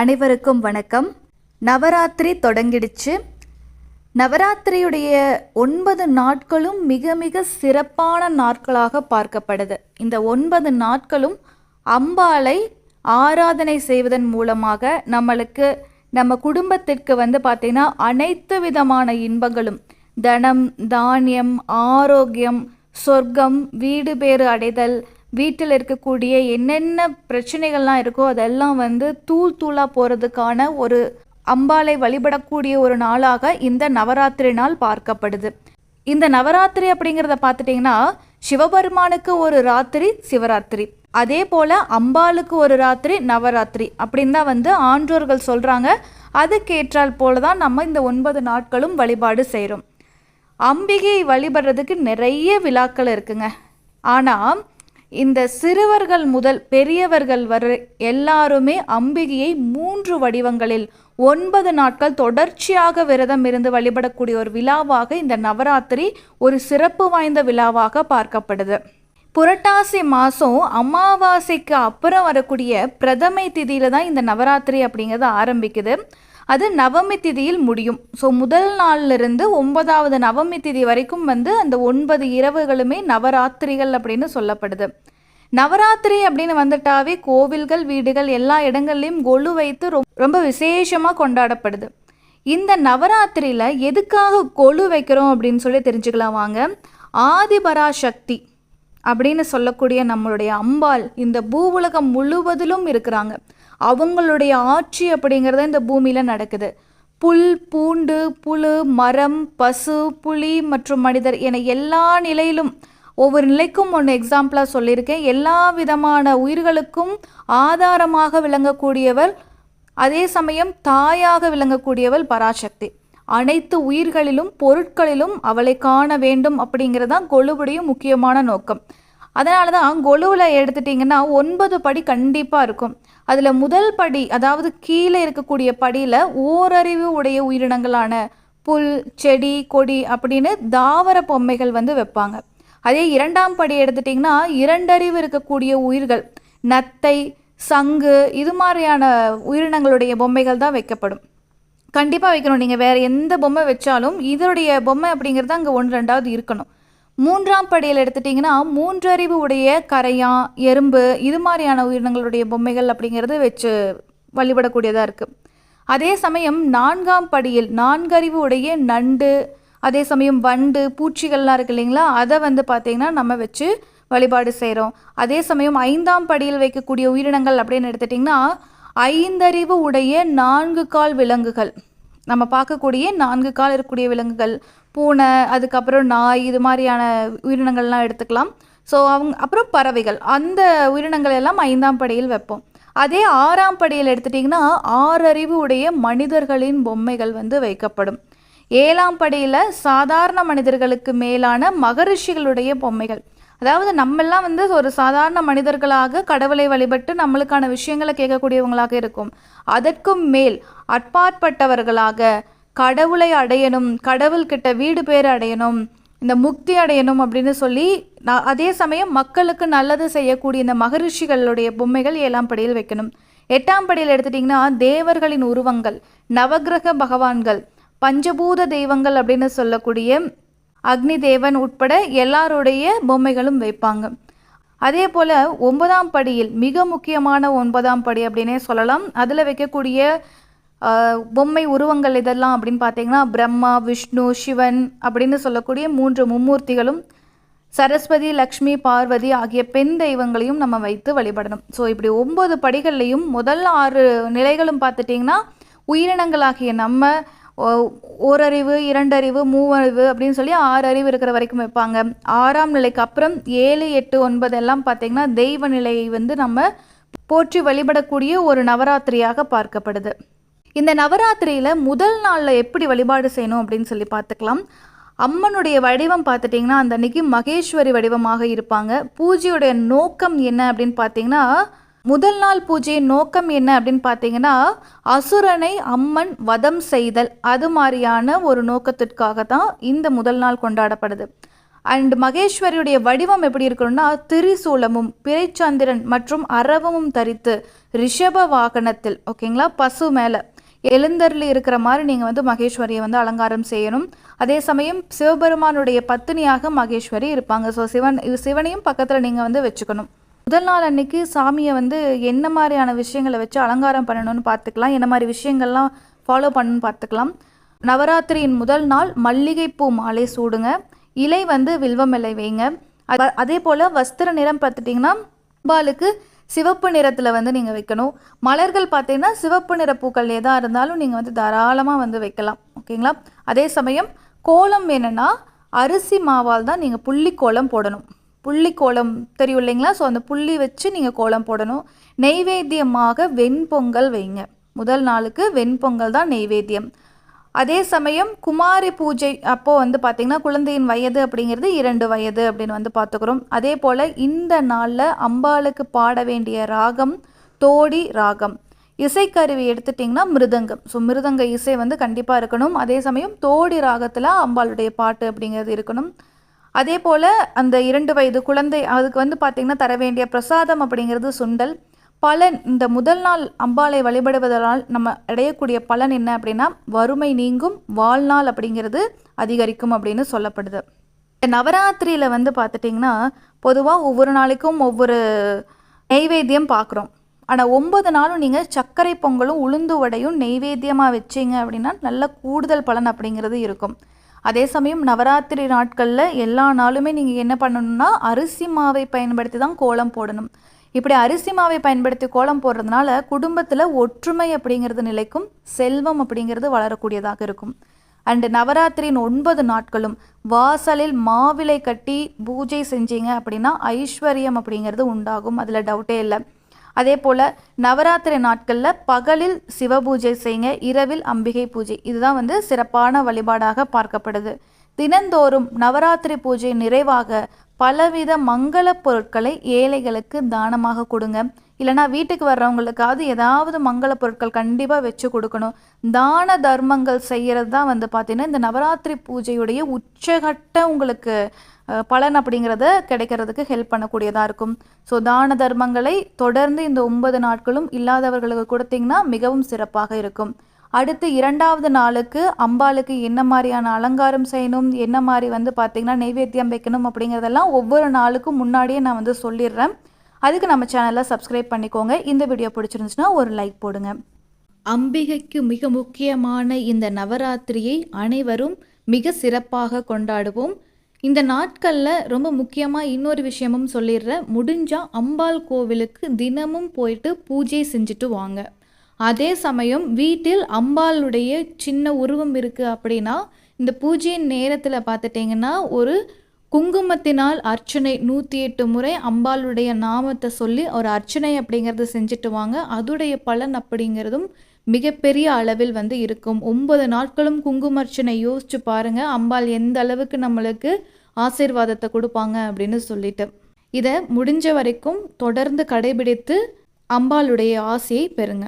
அனைவருக்கும் வணக்கம். நவராத்திரி தொடங்கிடுச்சு. நவராத்திரியுடைய ஒன்பது நாட்களும் மிக மிக சிறப்பான நாட்களாக பார்க்கப்படுது. இந்த ஒன்பது நாட்களும் அம்பாளை ஆராதனை செய்வதன் மூலமாக நம்மளுக்கு நம்ம குடும்பத்திற்கு வந்து பார்த்திங்கன்னா அனைத்து விதமான இன்பங்களும் தனம் தானியம் ஆரோக்கியம் சொர்க்கம் வீடு பேறு அடைதல் வீட்டில் இருக்கக்கூடிய என்னென்ன பிரச்சனைகள்லாம் இருக்கோ அதெல்லாம் வந்து தூள் தூளாக போகிறதுக்கான ஒரு அம்பாளை வழிபடக்கூடிய ஒரு நாளாக இந்த நவராத்திரி நாள் பார்க்கப்படுது. இந்த நவராத்திரி அப்படிங்கிறத பார்த்துட்டிங்கன்னா சிவபெருமானுக்கு ஒரு ராத்திரி சிவராத்திரி. அதே போல் அம்பாளுக்கு ஒரு ராத்திரி நவராத்திரி அப்படின்னு தான் வந்து ஆன்றோர்கள் சொல்கிறாங்க அதுக்கேற்றால் போல தான் நம்ம இந்த ஒன்பது நாட்களும் வழிபாடு செய்கிறோம் அம்பிகையை வழிபடுறதுக்கு நிறைய விழாக்கள் இருக்குங்க. ஆனால் இந்த சிறுவர்கள் முதல் பெரியவர்கள் வரை எல்லாருமே அம்பிகையை மூன்று வடிவங்களில் ஒன்பது நாட்கள் தொடர்ச்சியாக விரதம் இருந்து வழிபடக்கூடிய ஒரு விழாவாக இந்த நவராத்திரி ஒரு சிறப்பு வாய்ந்த விழாவாக பார்க்கப்படுது. புரட்டாசி மாதம் அமாவாசைக்கு அப்புறம் வரக்கூடிய பிரதமை திதியில தான் இந்த நவராத்திரி அப்படிங்கிறது ஆரம்பிக்குது. அது நவமி திதியில் முடியும். ஸோ முதல் நாள்லேருந்து ஒன்பதாவது நவமி திதி வரைக்கும் வந்து அந்த ஒன்பது இரவுகளுமே நவராத்திரிகள் அப்படின்னு சொல்லப்படுது. நவராத்திரி அப்படின்னு வந்துட்டாவே கோவில்கள் வீடுகள் எல்லா இடங்கள்லையும் கொலு வைத்து ரொ- ரொம்ப விசேஷமாக கொண்டாடப்படுது. இந்த நவராத்திரியில் எதுக்காக கொலு வைக்கிறோம் அப்படின்னு சொல்லி தெரிஞ்சுக்கலாம் வாங்க. ஆதிபராசக்தி அப்படின்னு சொல்லக்கூடிய நம்மளுடைய அம்பாள் இந்த பூ உலகம் முழுவதிலும் இருக்கிறாங்க. அவங்களுடைய ஆட்சி அப்படிங்கிறது இந்த பூமியில் நடக்குது. புல் பூண்டு புழு மரம் பசு புலி மற்றும் மனிதர் என எல்லா நிலையிலும் ஒவ்வொரு நிலைக்கும் ஒன்று எக்ஸாம்பிளாக சொல்லியிருக்கேன். எல்லா விதமான உயிர்களுக்கும் ஆதாரமாக விளங்கக்கூடியவர் அதே சமயம் தாயாக விளங்கக்கூடியவள் பராசக்தி. அனைத்து உயிர்களிலும் பொருட்களிலும் அவளை காண வேண்டும் அப்படிங்கிறது தான் கொழுபடியும் முக்கியமான நோக்கம். அதனால தான் கொலுவில் எடுத்துட்டிங்கன்னா ஒன்பது படி கண்டிப்பாக இருக்கும். அதில் முதல் படி அதாவது கீழே இருக்கக்கூடிய படியில் ஓரறிவு உடைய உயிரினங்களான புல் செடி கொடி அப்படின்னு தாவர பொம்மைகள் வந்து வைப்பாங்க. அதே இரண்டாம் படி எடுத்துட்டிங்கன்னா இரண்டறிவு இருக்கக்கூடிய உயிர்கள் நத்தை சங்கு இது மாதிரியான உயிரினங்களுடைய பொம்மைகள் தான் வைக்கப்படும். கண்டிப்பாக வைக்கணும். நீங்கள் வேறு எந்த பொம்மை வச்சாலும் இதனுடைய பொம்மை அப்படிங்கிறது அங்கே ஒன்று ரெண்டாவது இருக்கணும். மூன்றாம் படியில் எடுத்துட்டிங்கன்னா மூன்றறிவு உடைய கரையான் எறும்பு இது மாதிரியான உயிரினங்களுடைய பொம்மைகள் அப்படிங்கிறது வச்சு வழிபடக்கூடியதாக இருக்குது அதே சமயம் நான்காம் படியில் நான்கறிவு உடைய நண்டு அதே சமயம் வண்டு பூச்சிகள்லாம் இருக்கு இல்லைங்களா? அதை வந்து பார்த்திங்கன்னா நம்ம வச்சு வழிபாடு செய்கிறோம் அதே சமயம் ஐந்தாம் படியில் வைக்கக்கூடிய உயிரினங்கள் அப்படின்னு எடுத்துட்டிங்கன்னா ஐந்தறிவு உடைய நான்கு கால் விலங்குகள். நம்ம பார்க்கக்கூடிய நான்கு கால் இருக்கக்கூடிய விலங்குகள் பூனை அதுக்கப்புறம் நாய் இது மாதிரியான உயிரினங்கள்லாம் எடுத்துக்கலாம். ஸோ அவங்க அப்புறம் பறவைகள். அந்த உயிரினங்கள் எல்லாம் ஐந்தாம் படியில் வைப்போம். அதே ஆறாம் படியில் எடுத்துட்டிங்கன்னா ஆறறிவு உடைய மனிதர்களின் பொம்மைகள் வந்து வைக்கப்படும். ஏழாம் படியில் சாதாரண மனிதர்களுக்கு மேலான மகரிஷிகளுடைய பொம்மைகள். அதாவது நம்மெல்லாம் வந்து ஒரு சாதாரண மனிதர்களாக கடவுளை வழிபட்டு நம்மளுக்கான விஷயங்களை கேட்கக்கூடியவங்களாக இருக்கும். அதற்கும் மேல் அட்பாற்பட்டவர்களாக கடவுளை அடையணும் கடவுள்கிட்ட வீடு பேர் அடையணும் இந்த முக்தி அடையணும் அப்படின்னு சொல்லி நான் அதே சமயம் மக்களுக்கு நல்லது செய்யக்கூடிய இந்த மகரிஷிகளுடைய பொம்மைகள் ஏழாம் படியில் வைக்கணும். எட்டாம் படியில் எடுத்துட்டிங்கன்னா தேவர்களின் உருவங்கள் நவக்கிரக பகவான்கள் பஞ்சபூத தெய்வங்கள் அப்படின்னு சொல்லக்கூடிய அக்னி தேவன் உட்பட எல்லாருடைய பொம்மைகளும் வைப்பாங்க. அதே போல் ஒன்பதாம் படியில் மிக முக்கியமான ஒன்பதாம் படி அப்படின்னே சொல்லலாம். அதில் வைக்கக்கூடிய பொம்மை உருவங்கள் இதெல்லாம் அப்படின்னு பார்த்தீங்கன்னா பிரம்மா விஷ்ணு சிவன் அப்படின்னு சொல்லக்கூடிய மூன்று மும்மூர்த்திகளும் சரஸ்வதி லக்ஷ்மி பார்வதி ஆகிய பெண் தெய்வங்களையும் நம்ம வைத்து வழிபடணும். ஸோ இப்படி ஒம்பது படிகள்லையும் முதல் ஆறு நிலைகளும் பார்த்துட்டிங்கன்னா உயிரினங்களாகிய நம்ம ஓரறிவு இரண்டறிவு மூவறிவு அப்படின்னு சொல்லி ஆறு அறிவு இருக்கிற வரைக்கும் வைப்பாங்க. ஆறாம் நிலைக்கு அப்புறம் ஏழு எட்டு ஒன்பது எல்லாம் பார்த்திங்கன்னா தெய்வ நிலையை வந்து நம்ம போற்றி வழிபடக்கூடிய ஒரு நவராத்திரியாக பார்க்கப்படுது. இந்த நவராத்திரியில் முதல் நாளில் எப்படி வழிபாடு செய்யணும் அப்படின்னு சொல்லி பார்த்துக்கலாம். அம்மனுடைய வடிவம் பார்த்துட்டிங்கன்னா அந்த அன்னைக்கு மகேஸ்வரி வடிவமாக இருப்பாங்க. பூஜையுடைய நோக்கம் என்ன அப்படின்னு பார்த்தீங்கன்னா முதல் நாள் பூஜையின் நோக்கம் என்ன அப்படின்னு பார்த்தீங்கன்னா அசுரனை அம்மன் வதம் செய்தல். அது மாதிரியான ஒரு நோக்கத்திற்காக தான் இந்த முதல் நாள் கொண்டாடப்படுது. அண்ட் மகேஸ்வரியுடைய வடிவம் எப்படி இருக்கணும்னா திரிசூலமும் பிறைச்சந்திரன் மற்றும் அரவமும் தரித்து ரிஷப வாகனத்தில் ஓகேங்களா? பசு மேலே. எழுந்தருளி இருக்கிற மாதிரி நீங்கள் வந்து மகேஸ்வரியை வந்து அலங்காரம் செய்யணும். அதே சமயம் சிவபெருமானுடைய பத்தினியாக மகேஸ்வரி இருப்பாங்க. ஸோ சிவன் சிவனையும் பக்கத்தில் நீங்கள் வந்து வச்சுக்கணும். முதல் நாள் அன்னைக்கு சாமியை வந்து என்ன மாதிரியான விஷயங்களை வச்சு அலங்காரம் பண்ணணும்னு பார்த்துக்கலாம். என்ன மாதிரி விஷயங்கள்லாம் ஃபாலோ பண்ணணும்னு பார்த்துக்கலாம். நவராத்திரியின் முதல் நாள் மல்லிகைப்பூ மாலை சூடுங்க. இலை வந்து வில்வம் இலை வைங்க. அதே போல் வஸ்திர நிறம் பார்த்துட்டிங்கன்னா அம்பாளுக்கு சிவப்பு நிறத்தில் வந்து நீங்கள் வைக்கணும். மலர்கள் பார்த்தீங்கன்னா சிவப்பு நிற பூக்கள் எதாக இருந்தாலும் நீங்கள் வந்து தாராளமாக வந்து வைக்கலாம். ஓகேங்களா? அதே சமயம் கோலம் வேணும்னா அரிசி மாவால் தான் நீங்கள் புள்ளி கோலம் போடணும். புள்ளி கோலம் தெரியும் இல்லைங்களா? ஸோ அந்த புள்ளி வச்சு நீங்கள் கோலம் போடணும். நெய்வேத்தியமாக வெண்பொங்கல் வைங்க. முதல் நாளுக்கு வெண்பொங்கல் தான் நெய்வேத்தியம். அதே சமயம் குமாரி பூஜை அப்போது வந்து பார்த்திங்கன்னா குழந்தையின் வயது அப்படிங்கிறது இரண்டு வயது அப்படின்னு வந்து பார்த்துக்கிறோம். அதே போல் இந்த நாளில் அம்பாளுக்கு பாட வேண்டிய ராகம் தோடி ராகம். இசைக்கருவி எடுத்துட்டிங்கன்னா மிருதங்கம். ஸோ மிருதங்க இசை வந்து கண்டிப்பாக இருக்கணும். அதே சமயம் தோடி ராகத்தில் அம்பாளுடைய பாட்டு அப்படிங்கிறது இருக்கணும். அதே போல் அந்த இரண்டு வயது குழந்தை அதுக்கு வந்து பார்த்திங்கன்னா தர வேண்டிய பிரசாதம் அப்படிங்கிறது சுண்டல். பலன் இந்த முதல் நாள் அம்பாளை வழிபடுவதனால் நம்ம அடையக்கூடிய பலன் என்ன அப்படின்னா வறுமை நீங்கும் வாழ்நாள் அப்படிங்கிறது அதிகரிக்கும் அப்படின்னு சொல்லப்படுது. நவராத்திரியில் வந்து பார்த்துட்டிங்கன்னா பொதுவாக ஒவ்வொரு நாளைக்கும் ஒவ்வொரு நெய்வேத்தியம் பார்க்குறோம். ஆனால் ஒன்பது நாளும் நீங்கள் சர்க்கரை பொங்கலும் உளுந்து வடையும் நெய்வேத்தியமாக வச்சீங்க அப்படின்னா நல்ல கூடுதல் பலன் அப்படிங்கிறது இருக்கும். அதே சமயம் நவராத்திரி நாட்களில் எல்லா நாளுமே நீங்கள் என்ன பண்ணணும்னா அரிசி மாவை பயன்படுத்தி தான் கோலம் போடணும். இப்படி அரிசி மாவை பயன்படுத்தி கோலம் போடுறதுனால குடும்பத்தில் ஒற்றுமை அப்படிங்கிறது நிலைக்கும் செல்வம் அப்படிங்கிறது வளரக்கூடியதாக இருக்கும். அண்டு நவராத்திரியின் ஒன்பது நாட்களும் வாசலில் மாவிலை கட்டி பூஜை செஞ்சீங்க அப்படின்னா ஐஸ்வர்யம் அப்படிங்கிறது உண்டாகும் அதில் டவுட்டே இல்லை. அதே போல் நவராத்திரி நாட்களில் பகலில் சிவபூஜை செய்யுங்க இரவில் அம்பிகை பூஜை. இதுதான் வந்து சிறப்பான வழிபாடாக பார்க்கப்படுது. தினந்தோறும் நவராத்திரி பூஜை நிறைவாக பலவித மங்கள பொருட்களை ஏழைகளுக்கு தானமாக கொடுங்க. இல்லைனா வீட்டுக்கு வர்றவங்களுக்காவது ஏதாவது மங்கள பொருட்கள் கண்டிப்பாக வச்சு கொடுக்கணும். தான தர்மங்கள் செய்கிறது தான் வந்து பார்த்தீங்கன்னா இந்த நவராத்திரி பூஜையுடைய உச்சகட்ட உங்களுக்கு பலன் அப்படிங்கிறத கிடைக்கிறதுக்கு ஹெல்ப் பண்ணக்கூடியதாக இருக்கும். ஸோ தான தர்மங்களை தொடர்ந்து இந்த ஒன்பது நாட்களும் இல்லாதவர்களுக்கு கொடுத்தீங்கன்னா மிகவும் சிறப்பாக இருக்கும். அடுத்து இரண்டாவது நாளுக்கு அம்பாளுக்கு என்ன மாதிரியான அலங்காரம் செய்யணும் என்ன மாதிரி வந்து பார்த்திங்கன்னா நெய்வேத்தியம் வைக்கணும் அப்படிங்கிறதெல்லாம் ஒவ்வொரு நாளுக்கும் முன்னாடியே நான் வந்து சொல்லிடுறேன். அதுக்கு நம்ம சேனலை சப்ஸ்கிரைப் பண்ணிக்கோங்க. இந்த வீடியோ பிடிச்சிருந்துச்சுன்னா ஒரு லைக் போடுங்க. அம்பிகைக்கு மிக முக்கியமான இந்த நவராத்திரியை அனைவரும் மிக சிறப்பாக கொண்டாடுவோம். இந்த நாட்களில் ரொம்ப முக்கியமாக இன்னொரு விஷயமும் சொல்லிடுறேன். முடிஞ்சால் அம்பாள் கோவிலுக்கு தினமும் போயிட்டு பூஜை செஞ்சுட்டு வாங்க. அதே சமயம் வீட்டில் அம்பாளுடைய சின்ன உருவம் இருக்குது அப்படின்னா இந்த பூஜையின் நேரத்தில் பார்த்துட்டிங்கன்னா ஒரு குங்குமத்தினால் அர்ச்சனை நூற்றி எட்டு முறை அம்பாளுடைய நாமத்தை சொல்லி ஒரு அர்ச்சனை அப்படிங்கிறது செஞ்சுட்டு வாங்க. அதுடைய பலன் அப்படிங்கிறதும் மிகப்பெரிய அளவில் வந்து இருக்கும். ஒன்பது நாட்களும் குங்கும அர்ச்சனை யோசிச்சு பாருங்க அம்பாள் எந்த அளவுக்கு நம்மளுக்கு ஆசீர்வாதத்தை கொடுப்பாங்க அப்படின்னு சொல்லிட்டு. இதை முடிஞ்ச வரைக்கும் தொடர்ந்து கடைபிடித்து அம்பாளுடைய ஆசையை பெறுங்க.